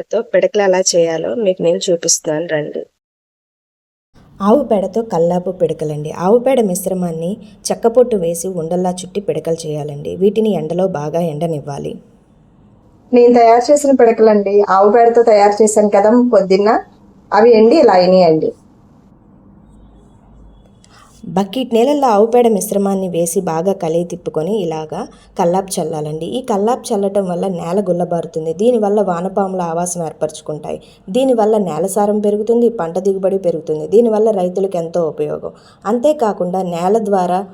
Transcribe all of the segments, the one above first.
పెడతో పిడకలు ఎలా చేయాలో మీకు నేను చూపిస్తాను రండి. ఆవు పేడతో కల్లాపు పిడకలండి. ఆవు పేడ మిశ్రమాన్ని చెక్కపొట్టు వేసి ఉండల్లా చుట్టి పిడకలు చేయాలండి. వీటిని ఎండలో బాగా ఎండనివ్వాలి. నేను తయారు చేసిన పిడకలండి. ఆవు పేడతో తయారు చేశాను కదా పొద్దున్న. అవి ఎండి ఇలా అయినాయండి. బకెట్ నీళ్ళల్లో ఆవు పేడ మిశ్రమాన్ని వేసి బాగా కలిగి తిప్పుకొని ఇలాగా కల్లాపు చల్లాలండి. ఈ కల్లాపు చల్లటం వల్ల నేల గుల్లబారుతుంది. దీనివల్ల వానపాముల ఆవాసం ఏర్పరచుకుంటాయి. దీనివల్ల నేల సారం పెరుగుతుంది పంట దిగుబడి పెరుగుతుంది. దీనివల్ల రైతులకు ఎంతో ఉపయోగం. అంతేకాకుండా నేల ద్వారా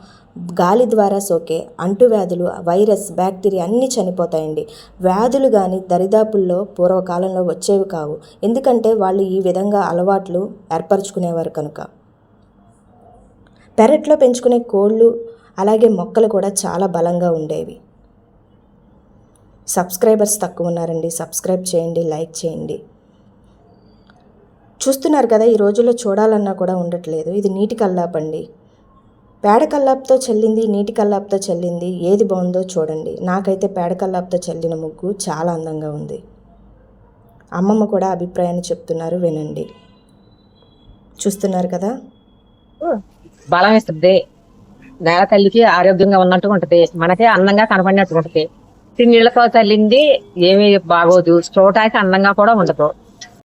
గాలి ద్వారా సోకే అంటువ్యాధులు వైరస్ బ్యాక్టీరియా అన్నీ చనిపోతాయండి. వ్యాధులు కానీ దరిదాపుల్లో పూర్వకాలంలో వచ్చేవి కావు. ఎందుకంటే వాళ్ళు ఈ విధంగా అలవాట్లు ఏర్పరచుకునేవారు కనుక. పెరట్లో పెంచుకునే కోళ్ళు అలాగే మొక్కలు కూడా చాలా బలంగా ఉండేవి. సబ్స్క్రైబర్స్ తక్కువ ఉన్నారండి. సబ్స్క్రైబ్ చేయండి లైక్ చేయండి. చూస్తున్నారు కదా ఈ రోజుల్లో చూడాలన్నా కూడా ఉండట్లేదు. ఇది నీటి కల్లాపండి పేడ కల్లాపుతో చల్లింది నీటి కల్లాపుతో చల్లింది. ఏది బాగుందో చూడండి. నాకైతే పేడ కల్లాపుతో చల్లిన ముగ్గు చాలా అందంగా ఉంది. అమ్మమ్మ కూడా అభిప్రాయాన్ని చెప్తున్నారు వినండి. చూస్తున్నారు కదా? బలం ఇస్తుంది నేల తల్లికి ఆరోగ్యంగా ఉన్నట్టు ఉంటది. మనకే అందంగా కనపడినట్టు ఉంటది. నీళ్ళతో తల్లింది ఏమీ బాగోదు. చూడటానికి అందంగా కూడా ఉండదు.